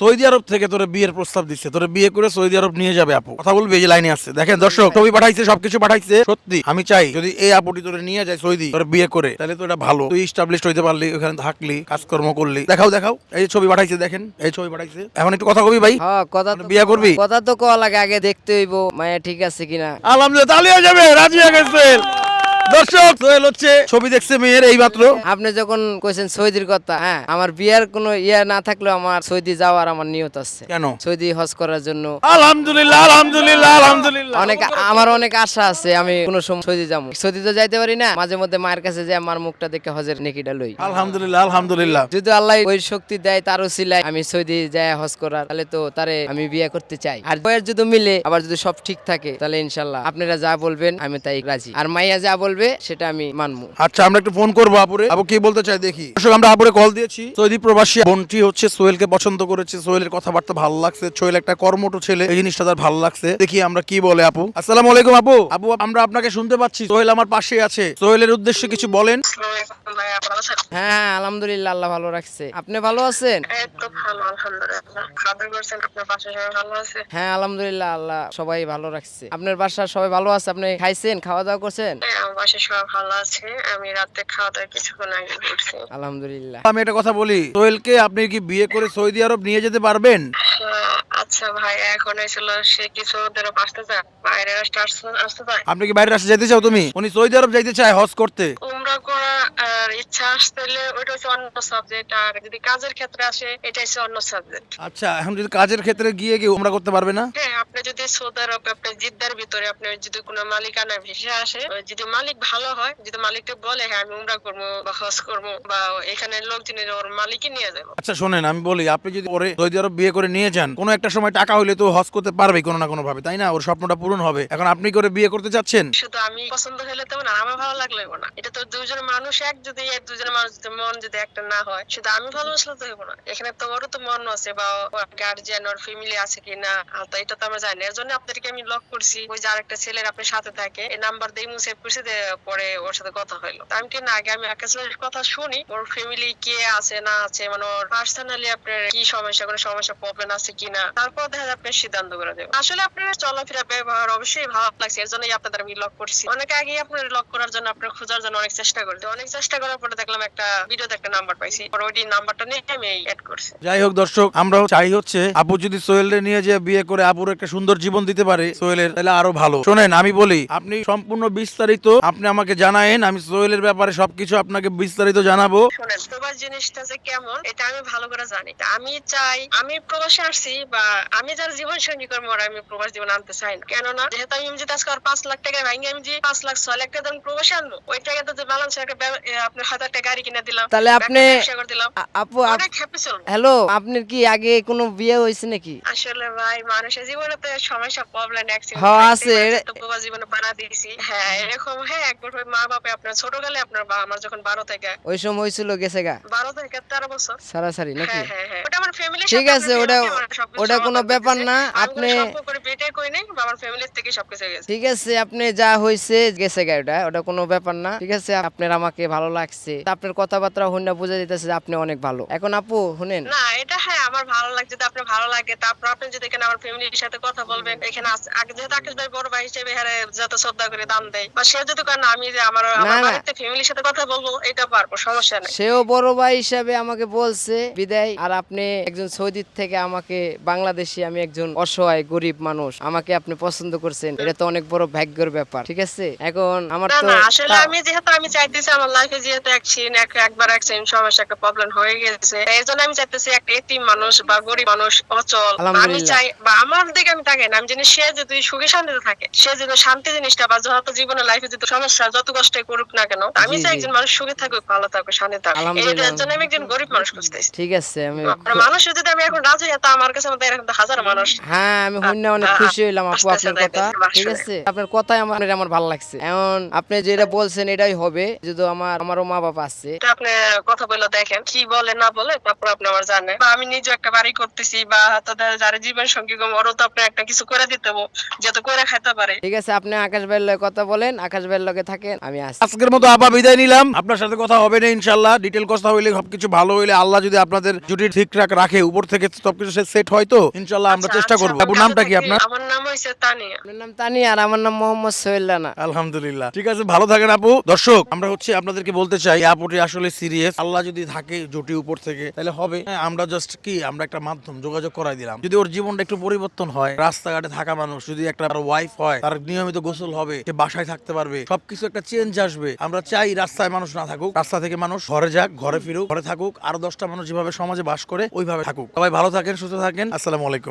Saudi আরব থেকে তোরে বিয়ের প্রস্তাব দিচ্ছে তোরে বিয়ে করে সৌদি আরব নিয়ে যাবে আপু। কথা বলবে এই যে লাইনে আছে। দেখেন দর্শক ছবি পাঠাইছে সবকিছু পাঠাইছে। সত্যি আমি চাই যদি এই আপুটি তোরে নিয়ে যায় সৌদি তোর বিয়ে করে তাহলে তো এটা ভালো। তুই স্টাবলিশ হইতে পারলি ওখানে থাকলি কাজকর্ম করলি। দেখাও দেখাও। এই যে ছবি পাঠাইছে দেখেন এই ছবি পাঠাইছে। এখন একটু কথা কবি ভাই। হ্যাঁ কথা তো বিয়া করবি? কথা তো কওয়া লাগে আগে দেখতে হইব মায়া ঠিক আছে কিনা। আলহামদুলিল্লাহ তাহলে যাবে রাজি হয়ে গেছে দর্শক সোহেল হচ্ছে ছবি দেখছে মেয়ের এই মাত্র আপনি যখন কইছেন সৌদির কথা হ্যাঁ আমার বিয়ার কোনো ইয়া না থাকলেও আমার সৌদি যাওয়ার আমার নিয়ত আছে। কেন? সৌদি হজ করার জন্য আলহামদুলিল্লাহ আলহামদুলিল্লাহ আলহামদুলিল্লাহ। অনেক আমার অনেক আশা আছে আমি কোনো সময় সৌদি যাব। সৌদি তো যাইতে পারি না মাঝে মধ্যে মায়ের কাছে যে আমার মুখটা দেখে হজের নেকিটা লই। আলহামদুলিল্লাহ আলহামদুলিল্লাহ। যদি আল্লাহ ওই শক্তি দেয় তারও সিলাই আমি সৌদি যায় হজ করার তাহলে তো তারে আমি বিয়ে করতে চাই। আর বয়ের যদি মিলে আবার যদি সব ঠিক থাকে তাহলে ইনশাল্লাহ আপনারা যা বলবেন আমি তাই রাজি। আর মাইয়া যা বলবে সেটা আমি মানবো। আচ্ছা আমরা একটু ফোন করব আপুরে। আপু কি বলতে চাই দেখি? দর্শক আমরা আপুরে কল দিয়েছি। সৌদি প্রবাসী বোনটি হচ্ছে সোহেলকে পছন্দ করেছে। সোহেলের কথাবার্তা ভালো লাগছে। সোহেল একটা কর্মঠ ছেলে এই জিনিসটা তার ভালো লাগছে। দেখি আমরা কি বলে আপু। আসসালামু আলাইকুম আপু। আপু আমরা আপনাকে শুনতে পাচ্ছি। সোহেল আমার পাশে আছে। সোহেলের উদ্দেশ্যে কিছু বলেন। আছেন? হ্যাঁ আলহামদুলিল্লাহ আল্লাহ ভালো রাখছে। আপনি ভালো আছেন? এই তো ভালো আলহামদুলিল্লাহ। খাবার করছেন আপনার বাসায় সবাই ভালো আছে? হ্যাঁ আলহামদুলিল্লাহ আল্লাহ সবাই ভালো রাখছে। আপনার বাসার সবাই ভালো আছে? আপনি খাইছেন খাওয়া দাওয়া করছেন? হ্যাঁ, বাসায় সবাই ভালো আছে। আমি রাতে খাওয়া দাওয়া কিছুক্ষণ আগে করছি আলহামদুলিল্লাহ। আমি একটা কথা বলি সোহেলকে আপনি কি বিয়ে করে সৌদি আরব নিয়ে যেতে পারবেন? হ্যাঁ, আচ্ছা ভাই এখন হয়েছিল সে কিছু দিন আসতে চায়? বাইরে আসতে আসতে- চায়? আপনি কি বাইরে আসতে যেতে চাও তুমি? উনি সৌদি আরব যাইতে চায় হজ করতে। ইচ্ছা আসতে হলে ওইটা হচ্ছে অন্য সাবজেক্ট আর যদি কাজের ক্ষেত্রে আসে এটা হচ্ছে অন্য সাবজেক্ট আচ্ছা এখন যদি কাজের ক্ষেত্রে গিয়ে উমরা করতে পারবে না? হ্যাঁ আপনি যদি সৌদি আরব আপনি জিদ্দার ভিতরে আপনি যদি কোনো মালিকানা ভেসে আসে যদি মালিক ভালো হয় যদি মালিককে বলে হ্যাঁ আমি উমরা করব বা হজ করব বা এখানে লোকজনের ওর মালিকই নিয়ে যাব। আচ্ছা শোনেন আমি বলি আপনি যদি পরে সৌদি আরব বিয়ে করে নিয়ে যান কোনো একটা সময় টাকা হইলে তো হজ করতে পারবে কোনো না কোনো ভাবে তাই না? ওর স্বপ্নটা পূরণ হবে। এখন আপনি করে বিয়ে করতে চাচ্ছেন? শুধু আমি পছন্দ হলে তো না আমার ভালো লাগল না। এটা তো দুজন মানুষ এক যদি এক দুজন মানুষ মন যদি একটা না হয়, শুধু আমি ভালোবাসলে তো হইবো না। এখানে তো ওরও তো মন আছে বা গার্জিয়ান ওর ফ্যামিলি আছে কিনা তো এটা তো আমরা জানি এর জন্য আপনাদেরকে আমি লক করছি। ওই যে আরেকটা ছেলের আপনার সাথে থাকে, এই নাম্বার দিয়ে করছি দিয়ে পরে ওর সাথে কথা হইল। আমি কি না, আগে আমি একটা ছেলের কথা শুনি, ওর ফ্যামিলি কে আছে, না আছে মানে ওর পার্সোনালি আপনার কি সমস্যা, কোনো সমস্যা প্রবলেম আছে কিনা তারপর দেখা যায় আপনার সিদ্ধান্ত করে দেবো আসলে আপনার চলাফেরা ব্যবহার অবশ্যই ভালো লাগছে, এর জন্যই আপনাদের আমি লক করছি। অনেক আগে আপনার লক করার জন্য, আপনার খোঁজার জন্য অনেক চেষ্টা করছি। অনেক চেষ্টা করার পরে দেখলাম একটা ভিডিওতে একটা নাম্বার পাইছি। পরে ওই নাম্বারটা নিয়ে আমি অ্যাড করছি। যাই হোক দর্শক আমরা চাই হচ্ছে আপু যদি সোহেলের নিয়ে যে বিয়ে করে আপুর একটা সুন্দর জীবন দিতে পারে সোহেলের তাহলে আরও ভালো। শোনেন আমি বলি আপনি সম্পূর্ণ বিস্তারিত আপনি আমাকে জানায়েন আমি সোহেলের ব্যাপারে সবকিছু আপনাকে বিস্তারিত জানাব। শোনেন প্রবাস জিনিসটা যে কেমন এটা আমি ভালো করে জানি। আমি চাই আমি প্রবাসে আসছি বা আমি যার জীবন সঙ্গী করব আমি প্রবাস জীবন আনতে চাই না। কেননা যেহেতু আমি যদি আজকে পাঁচ লাখ টাকা আমি যে পাঁচ লাখ ছয় লাখ টাকা প্রবাসে আনব ওই টাকাতে যে ব্যালেন্স একটা আপনার হাজার গাড়ি কিনে দিলাম তাহলে আপনি- আপু অনেক হ্যাপি চলবো হ্যালো আপনার কি আগে কোনো বিয়ে নাকি? আসলে ভাই মানুষের জীবনে তো সমস্যা প্রবলেম হ্যাঁ, আছে। প্রবাস জীবনে পাড়া দিয়েছি। হ্যাঁ এরকম হ্যাঁ একবার ওই মা বাবা আপনার ছোট ছোটকালে আপনার বা আমার যখন বারো থেকে ওই সময় হয়েছিল গেছে গা। বারো থেকে তেরো বছর। সারাসারি নাকি? হ্যাঁ হ্যাঁ হ্যাঁ। ওটা আমার ফ্যামিলি ঠিক আছে, ওটা- ওটা কোনো ব্যাপার না, আপনি- করে কই নাই আমার ফ্যামিলির থেকে সবকিছু গেছে। ঠিক আছে আপনি যা হয়েছে গেছে গা ওটা কোনো ব্যাপার না। ঠিক আছে আপনার আমাকে ভালো লাগছে। আপনার কথাবার্তা হইনা বোঝা যেতেছে যে আপনি অনেক ভালো। এখন আপু শুনেন না এটা হ্যাঁ আমার ভালো যদি আপনার ভালো লাগে। তারপর আপনি যদি এখানে আমার ফ্যামিলির সাথে কথা বলবেন এখানে আগে যেহেতু আকাশ ভাই বড় ভাই হিসেবে হ্যাঁ যত শ্রদ্ধা করে দাম দেয় বা সে যদি কেন আমি যে আমার আমার বাড়িতে ফ্যামিলির সাথে কথা বলব এটা পারব সমস্যা নেই। সেও বড় ভাই হিসাবে আমাকে বলছে বিদায়। আর আপনি একজন সৌদির থেকে আমাকে বাংলাদেশি আমি একজন অসহায় গরিব মানুষ। আমাকে আপনি পছন্দ করছেন এটা তো অনেক বড় ভাগ্যের ব্যাপার ঠিক আছে? এখন আমার তো আসলে আমি যেহেতু আমি চাইতেছি আমার লাইফে যেহেতু অ্যাক্সিডেন্ট একবার অ্যাক্সিডেন্ট সমস্যা একটা প্রবলেম হয়ে গেছে। এই জন্য আমি চাইতেছি একটা এতিম মানুষ বা গরিব মানুষ অচল। আমি চাই বা আমার দিকে আমি তাকাই না আমি জানি সে যদি সুখে শান্তিতে থাকে সে যদি শান্তি জিনিসটা বা যত জীবনে লাইফে যদি সমস্যা যত কষ্টই করুক না কেন আমি চাই একজন মানুষ সুখে থাকুক ভালো থাকুক শান্তি থাকুক। এর জন্য আমি একজন গরিব মানুষ খুঁজতেছি। ঠিক আছে আমি মানুষ যদি আমি এখন রাজি হতাম আমার কাছে মতো এরকম হাজার মানুষ। হ্যাঁ আমি হইনা অনেক খুশি হইলাম আপু আপু আপনার কথা। ঠিক আছে? আপনার কথাই আমার আমার ভালো লাগছে। এখন আপনি যেটা বলছেন এটাই হবে। যদি আমার আমারও মা বাবা আছে। আপনি কথা বলে দেখেন। কি বলে না বলে তারপর আপনি আমার জানেন। বা আমি নিজে একটা বাড়ি করতেছি বা দেখা- যারা জীবন সঙ্গী কম ওরও তো আপনি একটা কিছু করে দিতে হব, যাতে করে খাইতে পারে। ঠিক আছে আপনি আকাশ ভাইয়ের লগে কথা বলেন আকাশ ভাইয়ের লগে থাকেন আমি আসি। আজকের মতো আপা বিদায় নিলাম। আপনার সাথে কথা হবে না ইনশাল্লাহ ডিটেল কথা হইলে সবকিছু ভালো হইলে আল্লাহ যদি আপনাদের জুটি ঠিকঠাক রাখে উপর থেকে সবকিছু সেট হয় তো ইনশাল্লাহ আমরা আচ্ছা, চেষ্টা আচ্ছা, করব। নামটা কি আপনার? আমার নাম হয়েছে তানিয়া। আপনার নাম তানিয়া আর আমার নাম মোহাম্মদ সোহেল রানা আলহামদুলিল্লাহ। ঠিক আছে ভালো থাকেন আপু। দর্শক আমরা হচ্ছে আপনাদেরকে বলতে চাই এই আপুটি আসলে সিরিয়াস আল্লাহ যদি থাকে জুটি উপর থেকে তাহলে হবে। হ্যাঁ, আমরা জাস্ট কি আমরা একটা মাধ্যম যোগাযোগ করাই দিলাম। যদি ওর জীবনটা একটু পরিবর্তন হয় রাস্তাঘাটে থাকা মানুষ যদি একটা ওয়াইফ হয় তার নিয়মিত গোসল হবে সে বাসায় থাকতে পারবে সবকিছু একটা চেঞ্জ আসবে। আমরা চাই রাস্তায় মানুষ না থাকুক রাস্তা থেকে মানুষ ঘরে যাক ঘরে ফিরুক ঘরে থাকুক আরও দশটা মানুষ যেভাবে সমাজে বাস করে ওইভাবে থাকুক। সবাই ভালো থাকেন সুস্থ থাকেন। আসসালামু আলাইকুম।